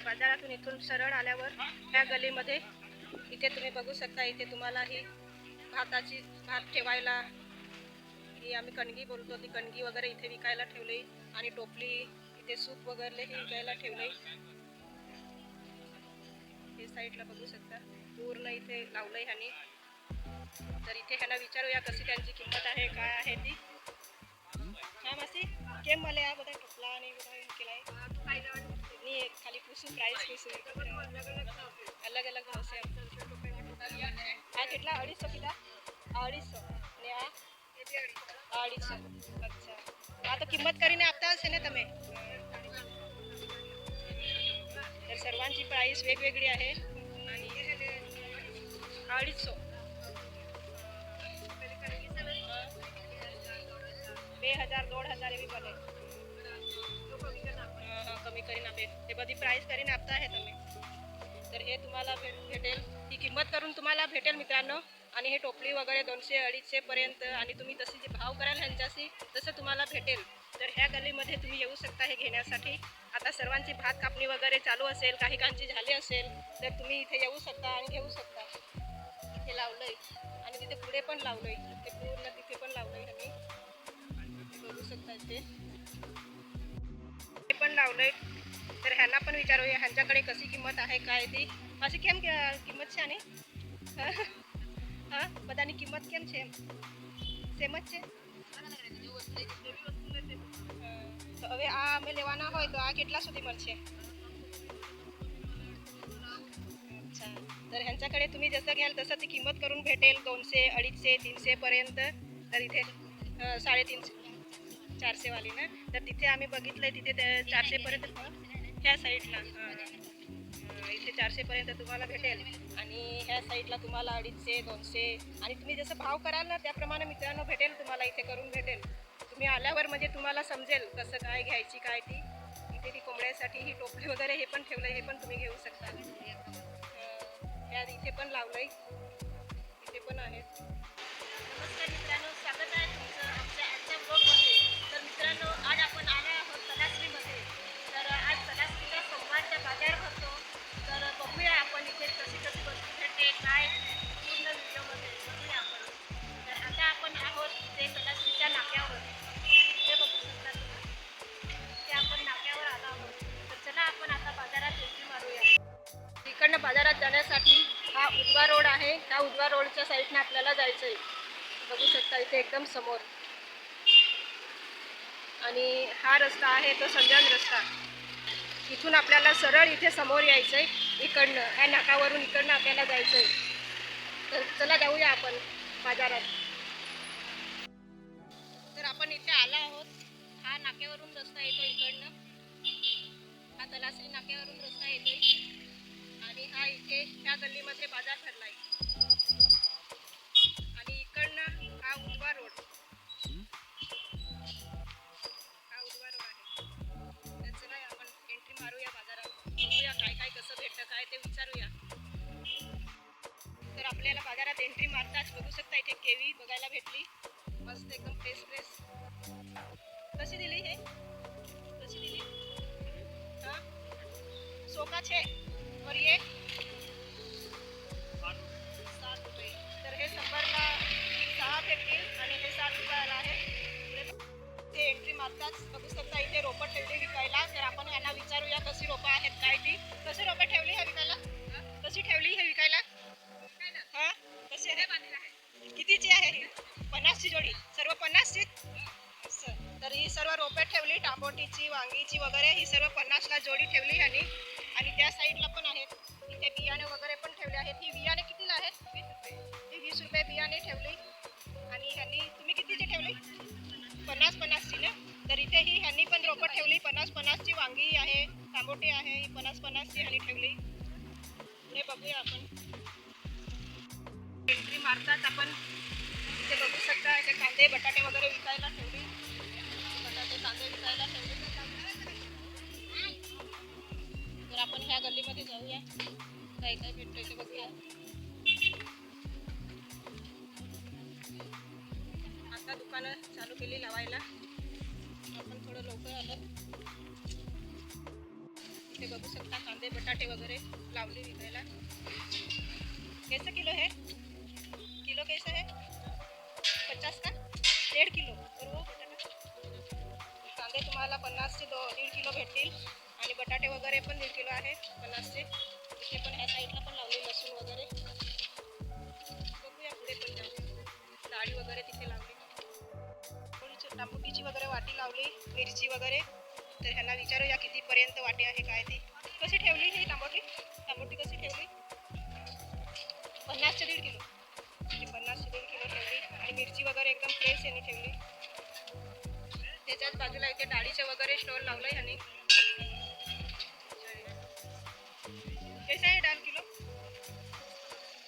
बाजारातून इथून सरळ आल्यावर ह्या गलीमध्ये इथे तुम्ही बघू शकता इथे तुम्हाला ही भाताची भात ठेवायला ही आम्ही कणगी बोलतो ती कणगी वगैरे इथे विकायला ठेवले आणि टोपली इथे सूप वगैरे हे विकायला ठेवले. हे साईडला बघू शकता. पूर्ण इथे लावलं आहे ह्यानी. तर इथे ह्यांना विचारूया कशी त्यांची किंमत आहे काय आहे ती. हा मासी केम मला या बघा टोपला आणि केला आहे એક ખાલી પૂછું પ્રાઇસ પૂછું અલગ અલગ ભાવશે આ કેટલા અઢીસો કીધા આ અઢીસો ને આ અઢીસો અચ્છા આ તો કિંમત કરીને આપતા હશે ને તમે तर सर्वांची प्राईस वेगवेगळी आहे आणि अडीचशो બે હજાર દોઢ હજાર भेट हे बधी प्राईस करीन आपता आहे तुम्ही. तर हे तुम्हाला भेट भेटेल. ही किंमत करून तुम्हाला भेटेल मित्रांनो. आणि हे टोपली वगैरे दोनशे अडीचशेपर्यंत आणि तुम्ही तसे जे भाव कराल ह्यांच्याशी तसं तुम्हाला भेटेल. तर ह्या गल्लीमध्ये तुम्ही येऊ शकता हे घेण्यासाठी. आता सर्वांची भात कापणी वगैरे चालू असेल काही कांची झाली असेल तर तुम्ही इथे येऊ शकता आणि घेऊ शकता. इथे लावलं आहे आणि तिथे पुढे पण लावलं आहे ते पूर्ण तिथे पण लावलं आहे आम्ही बघू शकता इथे. ते पण लावलं आहे तर ह्यांना पण विचारूया ह्यांच्याकडे कशी किंमत आहे काय ती अशी કેમ કે કિંમત છે આની હા બધાની કિંમત કેમ છે એમ સેમ જ છે તો હવે આ અમે લેવાના હોય તો આ કેટલા સુધી મળશે अच्छा तर ह्यांच्याकडे तुम्ही जसं घ्याल तसं ती किंमत करून भेटेल दोनशे अडीचशे तीनशे पर्यंत तर इथे अं, साडेतीनशे चारशे वाली ना तर तिथे आम्ही बघितलंय तिथे त्या- ह्या साईडला हां, इथे चारशे पर्यंत तुम्हाला भेटेल. आणि ह्या साईडला तुम्हाला अडीचशे दोनशे आणि तुम्ही जसं भाव कराल ना त्याप्रमाणे मित्रांनो भेटेल तुम्हाला इथे करून भेटेल. तुम्ही आल्यावर म्हणजे तुम्हाला समजेल कसं काय घ्यायची काय ती. इथे ती कोंबड्यासाठी ही टोपली वगैरे हे पण ठेवलं हे पण तुम्ही घेऊ शकता. ह्या इथे पण लावलंय. इथे पण आहे. रोड आहे. त्या उजवा रोडच्या साईडने आपल्याला जायचं आहे बघू शकता इथे एकदम समोर. आणि हा रस्ता आहे तो संजान रस्ता. इथून आपल्याला सरळ इथे समोर यायचं आहे इकडनं ह्या नाकावरून इकडनं आपल्याला जायचं आहे तर चला जाऊया आपण बाजारात. तर आपण इथे आला आहोत. हा नाक्यावरून रस्ता येतो इकडनं. हा तलासरी नाक्यावरून रस्ता येतोय. आणि हा इथे ह्या गल्लीमध्ये बाजार आहे आहे ही पन्नास पन्नासची आणि ठेवली. पुढे बघूया आपण. एंट्री मारतात आपण. इथे बघू शकता इथे कांदे बटाटे वगैरे विकायला ठेवली. बटाटे कांदे विकायला ठेवले. तर आपण ह्या गल्लीमध्ये जाऊया. काय काय भेटतंय ते बघूया. आता दुकानं चालू केली लावायला. आपण थोडं लवकर आलं. इथे बघू शकता कांदे बटाटे वगैरे लावले विकायला. कैसे किलो है? किलो कैसे है? पचास का? दीड किलो. और कांदे तुम्हाला पन्नासचे दो दीड किलो भेटतील. आणि बटाटे वगैरे पण दीड किलो आहे पन्नासचे इथे पण ह्या साईडला पण लावले लसूण वगैरे. बघूया पुढे पण जाऊ. डाळी वगैरे तिथे लावली. थोडीशी टांबुकीची वगैरे वाटी लावली मिरची वगैरे. तर ह्यांना विचारूया कितीपर्यंत वाटी आहे काय ती. कशी ठेवली ही तांबोटी? तांबोटी कशी ठेवली? पन्नासचे दीड किलो. ही पन्नासचे दीड किलो ठेवली आणि मिरची वगैरे एकदम फ्रेश यांनी ठेवली. त्याच्याच बाजूला इथे डाळीचे वगैरे स्टॉल लावलं ह्यांनी. कैसा है डाल किलो?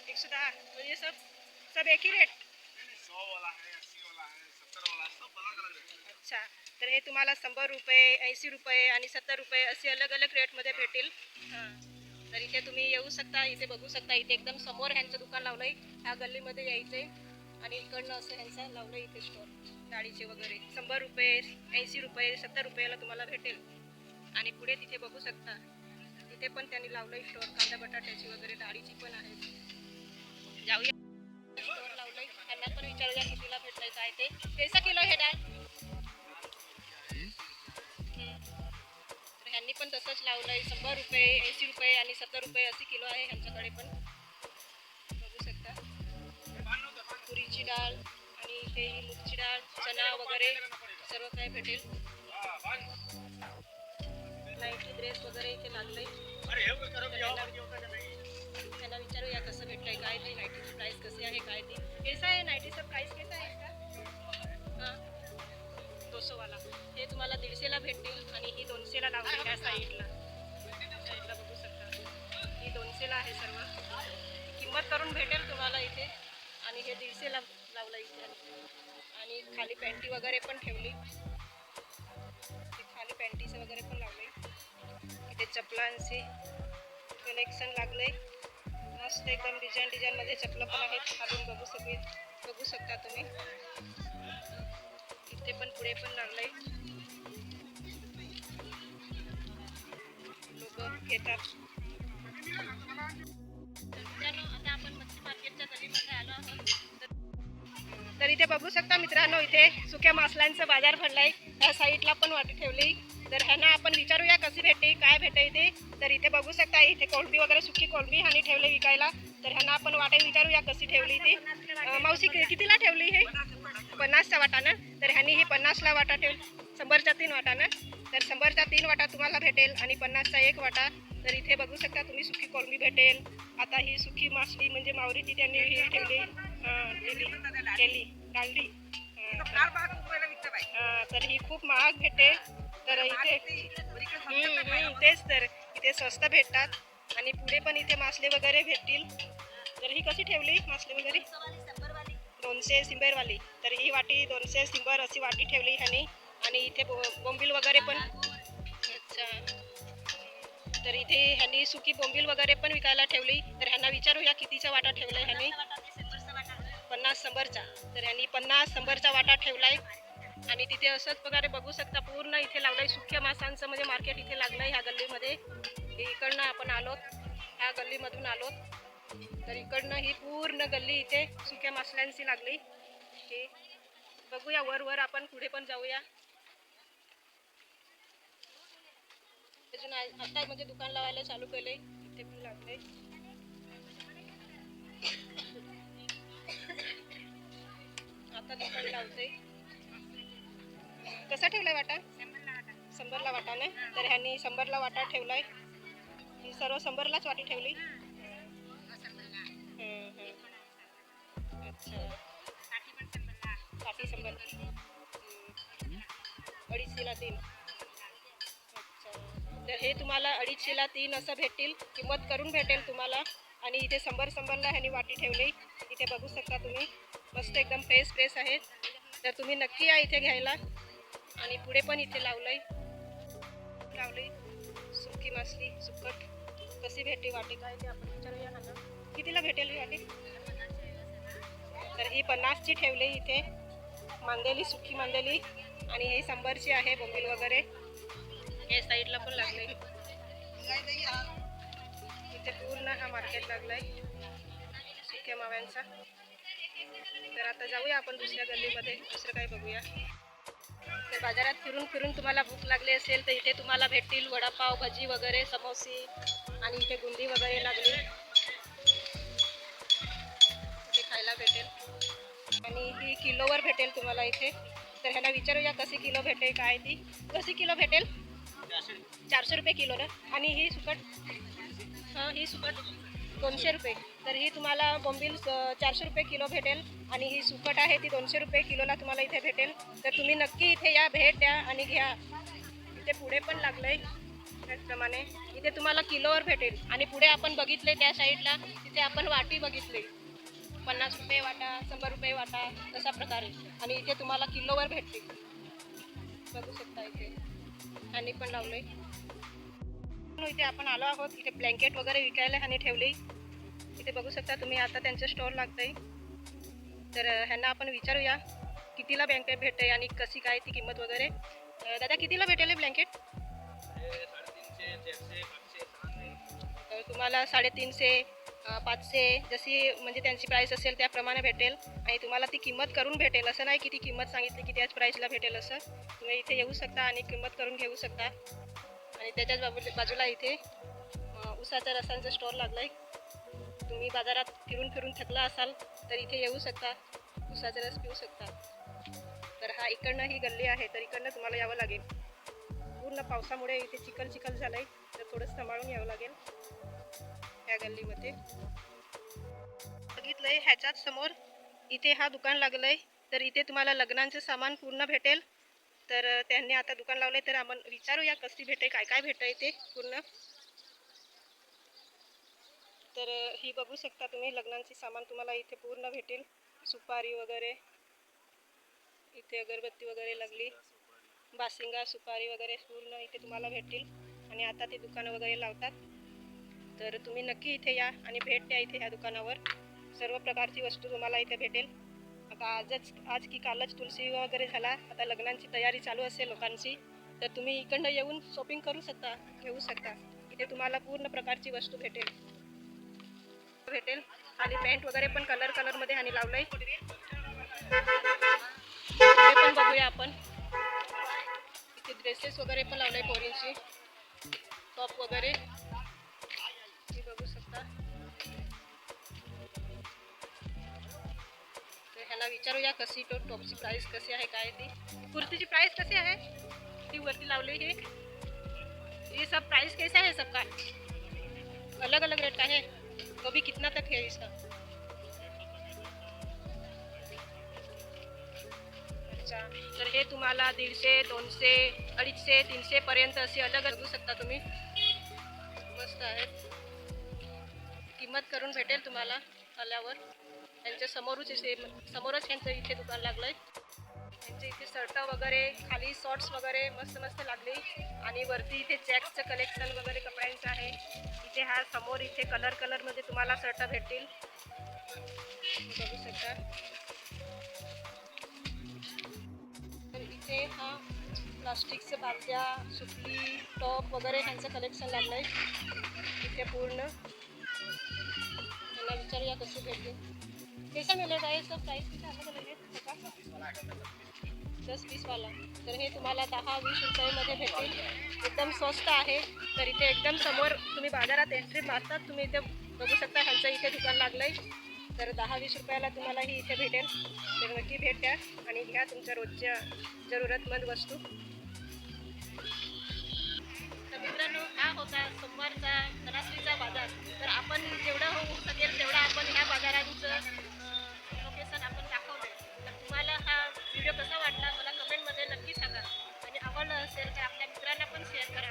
एक सौ दहा. म्हणजे सब सब एक ही रेट अच्छा. तर हे तुम्हाला शंभर रुपये ऐंशी रुपये आणि सत्तर रुपये असे अलग अलग रेटमध्ये भेटेल हां. तर इथे तुम्ही येऊ शकता इथे बघू शकता इथे एकदम समोर ह्यांचं दुकान लावलंय. ह्या गल्लीमध्ये यायचंय आणि इकडनं असं ह्यांचं लावलंय इथे स्टोर डाळीचे वगैरे. शंभर रुपये ऐंशी रुपये सत्तर रुपयाला तुम्हाला भेटेल. आणि पुढे तिथे बघू शकता. तिथे पण त्यांनी लावलंय स्टोर कांदा बटाट्याची वगैरे डाळीची पण आहे. जाऊया. स्टोर लावलंय. त्यांना पण विचारूया कितीला भेटायचं आहे ते. कैसा किलो हे डाळ? ह्यांनी पण तसंच लावलंय. शंभर रुपये ऐंशी रुपये आणि सत्तर रुपये असे किलो आहे ह्यांच्याकडे पण. बघू शकता. तुरीची डाळ आणि ही मूगची डाळ चना वगैरे सर्व काही भेटेल. नाईटी ड्रेस वगैरे इथे हे होगा नहीं त्यांना विचारूया कसं भेटलंय काय ते नाईटीची प्राइस कशी आहे काय ते कैसा आहे नाईटीचा प्राइस कैसा आहे? इसका हां? दोनशे वाला हे तुम्हाला दीडशेला भेटतील आणि ही दोनशेला लावली त्या साईडला. साईडला बघू शकता. ही दोनशेला आहे सर्व. किंमत करून भेटेल तुम्हाला इथे. आणि हे दीडशेला लावलं इथे. आणि खाली पॅन्टी वगैरे पण ठेवली. ते खाली पॅन्टीचं वगैरे पण लावले. इथे चपलांचे कलेक्शन लागले मस्त एकदम डिझाईन डिझाईन मध्ये चपला पण आहेत. खालून बघू सगळे. बघू शकता तुम्ही. इथे पण पुढे पण लागलंय. लोक घेतात तर मित्रांनो आता आपण मच्छी मार्केटच्या गलीमध्ये आलो आहोत. तर- तर इथे बघू शकता मित्रांनो इथे सुक्या मासलांचा बाजार भरलाय. त्या साईडला पण वाटी ठेवली. तर ह्यांना आपण विचारूया कशी भेटते काय भेटते इथे. तर इथे बघू शकता इथे कोळंबी वगैरे सुकी कोळंबी ह्यांनी ठेवले विकायला. तर ह्यांना आपण वाटे विचारूया कशी ठेवली ती. मावशी कितीला ठेवली हे? पन्नासचा वाटा ना तर ह्यांनी ही पन्नासला वाटा ठेव शंभरच्या तीन वाटा ना. तर शंभरच्या तीन वाटा तुम्हाला भेटेल आणि पन्नासचा एक वाटा. तर इथे बघू शकता तुम्ही सुकी कोळंबी भेटेल. आता ही सुकी मासली म्हणजे मावरी ती त्यांनी ही ठेवली केली केली तर ही खूप महाग भेटे तर इथे तेच तर. इथे स्वस्त भेटतात आणि पुढे पण इथे मासले वगैरे भेटतील. तर ही कशी ठेवली मासले वगैरे? दोनशे सिंबेरवाली. तर ही वाटी दोनशे सिंबर अशी वाटी ठेवली ह्यानी. आणि इथे बो- बोंबील वगैरे पण. अच्छा. तर इथे ह्यांनी सुकी बोंबील वगैरे पण विकायला ठेवली. तर ह्यांना विचारूया कितीचा वाटा ठेवला आहे ह्यांनी. पन्नास शंभरचा तर ह्यांनी पन्नास शंभरचा वाटा ठेवला आहे आणि तिथे असंच वगैरे बघू शकता पूर्ण इथे लावलंय सुक्या मासांचं म्हणजे मार्केट इथे लागलंय ह्या गल्लीमध्ये. इकडनं आपण आलोत. ह्या गल्लीमधून आलोत. तर इकडनं ही पूर्ण गल्ली इथे सुक्या मासल्यांची लागली. हे बघूया वर वर आपण पुढे पण जाऊया. अजून आता म्हणजे दुकान लावायला चालू केलंय इथे पण लागलंय. आता दुकान लावते कसा ठेवलाय वाटा? शंभरला वाटा ना? तर ह्यांनी शंभरला वाटा ठेवलाय. ही सर्व शंभरलाच वाटी ठेवली. साठी शंभर अडीचशेला तीन अच्छा तर हे तुम्हाला अडीचशेला तीन असं भेटतील. किंमत करून भेटेल तुम्हाला. आणि इथे शंभर शंभरला ह्याने वाटी ठेवली. इथे बघू शकता तुम्ही. मस्त एकदम फ्रेश फ्रेश आहे. तर तुम्ही नक्की या इथे घ्यायला. आणि पुढे पण इथे लावलंय. लावली सुकी मासली सुकट. कशी भेटली वाटी? काय ते आपण विचारूया ना कितीला भेटेल ही वाटी? तर ही पन्नासची ठेवली इथे. मांदेली सुखी मांदेली. आणि हे शंभरची आहे बोंबील वगैरे. हे साईडला पण लागले. हा मार्केट लागलाय. सुक्या माव्यांचा. तर आता जाऊया आपण दुसऱ्या गल्लीमध्ये. दुसरं काय बघूया. तर बाजारात फिरून फिरून तुम्हाला भूक लागली असेल तर इथे तुम्हाला भेटतील वडापाव भजी वगैरे समोसे आणि इथे बुंदी वगैरे लागली. इथे खायला भेटेल. आणि ही किलोवर भेटेल तुम्हाला इथे. तर ह्याला विचारूया कशी किलो भेटेल काय ती. कशी किलो भेटेल? चारशे रुपये किलो ना? आणि ही सुकट? हां ही सुकट दोनशे रुपये. तर ही तुम्हाला बोंबील चारशे रुपये किलो भेटेल आणि ही सुकट आहे ती दोनशे रुपये किलोला तुम्हाला इथे भेटेल. तर तुम्ही नक्की इथे या भेट द्या आणि घ्या. इथे पुढे पण लागलं आहे त्याचप्रमाणे. इथे तुम्हाला किलोवर भेटेल आणि पुढे आपण बघितले त्या साईडला तिथे आपण वाटी बघितली. पन्नास रुपये वाटा शंभर रुपये वाटा तशा प्रकारे. आणि इथे तुम्हाला किलोवर भेटतील. बघू शकता इथे. आणि पण लावलंय. इथे आपण आलो आहोत. इथे ब्लँकेट वगैरे विकायला आणि ठेवली. इथे बघू शकता तुम्ही आता त्यांचं स्टॉल लागतंय. तर ह्यांना आपण विचारूया कितीला ब्लँकेट भेटते आणि कशी काय ती किंमत वगैरे. दादा कितीला भेटेल ब्लँकेट तर तुम्हाला साडेतीनशे पाचशे जशी म्हणजे त्यांची प्राईस असेल त्याप्रमाणे भेटेल. आणि तुम्हाला ती किंमत करून भेटेल. असं नाही की ती किंमत सांगितली की त्याच प्राईसला भेटेल असं. तुम्ही इथे येऊ शकता आणि किंमत करून घेऊ शकता. आणि त्याच्याच बाजू बाजूला इथे उसाच्या रसांचा स्टॉल लागला आहे तुम्ही बाजारात फिरून फिरून थकला असाल तर इथे येऊ शकता. उसाचा रस पिऊ शकता. तर हा इकडनं ही गल्ली आहे तर इकडनं तुम्हाला यावं लागेल. पूर्ण पावसामुळे इथे चिखल चिखल झालं आहे तर थोडं सांभाळून यावं लागेल. या गल्लीमध्ये. बघितलंय ह्याच्याच समोर इथे हा दुकान लागलंय. तर इथे तुम्हाला लग्नांचं सामान पूर्ण भेटेल. तर त्यांनी आता दुकान लावलंय. तर आपण विचारूया कशी भेटेल काय काय भेटतं इथे पूर्ण. तर ही बघू शकता तुम्ही लग्नांचे सामान तुम्हाला इथे पूर्ण भेटेल. सुपारी वगैरे. इथे अगरबत्ती वगैरे लागली. बासिंगा सुपारी वगैरे पूर्ण इथे तुम्हाला भेटतील. आणि आता ते दुकानं वगैरे लावतात. तर तुम्ही नक्की इथे या आणि भेट द्या इथे ह्या दुकानावर. सर्व प्रकारची वस्तू तुम्हाला इथे भेटेल. आता आजच आज की कालच तुलसी वगैरे झाला. आता लग्नांची तयारी चालू असेल लोकांची. तर तुम्ही इकडनं येऊन शॉपिंग करू शकता घेऊ शकता. इथे तुम्हाला पूर्ण प्रकारची वस्तू भेटेल. भेटेल. आणि पॅन्ट वगैरे पण कलर कलरमध्ये आणि लावलंय हे पण बघूया आपण. इथे ड्रेसेस वगैरे पण लावलंय पोरींची. टॉप वगैरे. ह्याला विचारूया कशी तो टॉपची प्राईस कशी आहे काय ती? कुर्तीची प्राईस कशी आहे? ती वरती लावली हे ये सब प्राइस कैसा है सबका? अलग अलग रेट का है. वो भी कितना तक है इसका? अच्छा तर हे तुम्हाला दीडशे दोनशे अडीचशे तीनशे पर्यंत असे अलग बघू शकता तुम्ही. मस्त आहेत किंमत करून भेटेल तुम्हाला आल्यावर. त्यांच्या समोरच इथे समोरच यांचं इथे दुकान लागलंय. त्यांचे इथे शर्ट वगैरे खाली शॉर्ट्स वगैरे मस्त मस्त लागले. आणि वरती इथे चॅक्सचं कलेक्शन वगैरे कपड्यांचं आहे. इथे हा समोर इथे कलर कलरमध्ये तुम्हाला शर्ट भेटतील. बघू शकता. तर इथे हा प्लास्टिकचं बादल्या सुपली टॉप वगैरे ह्यांचं कलेक्शन लागलंय. इथे पूर्ण. त्यांना विचारूया कशी भेटेल. कैसा मिळेल आहे सर प्राईस किती अलग अलग आहेत का दस वीसवाला तर हे तुम्हाला दहा वीस रुपयामध्ये भेटेल. एकदम स्वस्त आहे. तर इथे एकदम समोर तुम्ही बाजारात एंट्री मारतात. तुम्ही इथे बघू शकता ह्यांचं इथे दुकान लागलं आहे तर दहा वीस रुपयाला तुम्हाला ही इथे भेटेल. तर नक्की भेट द्या आणि घ्या तुमच्या रोजच्या जरूरतमंद वस्तू. तर मित्रांनो हा होता सोमवारचा सरासरीचा बाजार. तर आपण जेवढं होऊ शकेल तेवढं आपण ह्या बाजारांचं व्हिडिओ कसा वाटला मला कमेंटमध्ये नक्की सांगा. आणि आवडलं असेल तर आपल्या मित्रांना पण शेअर करा.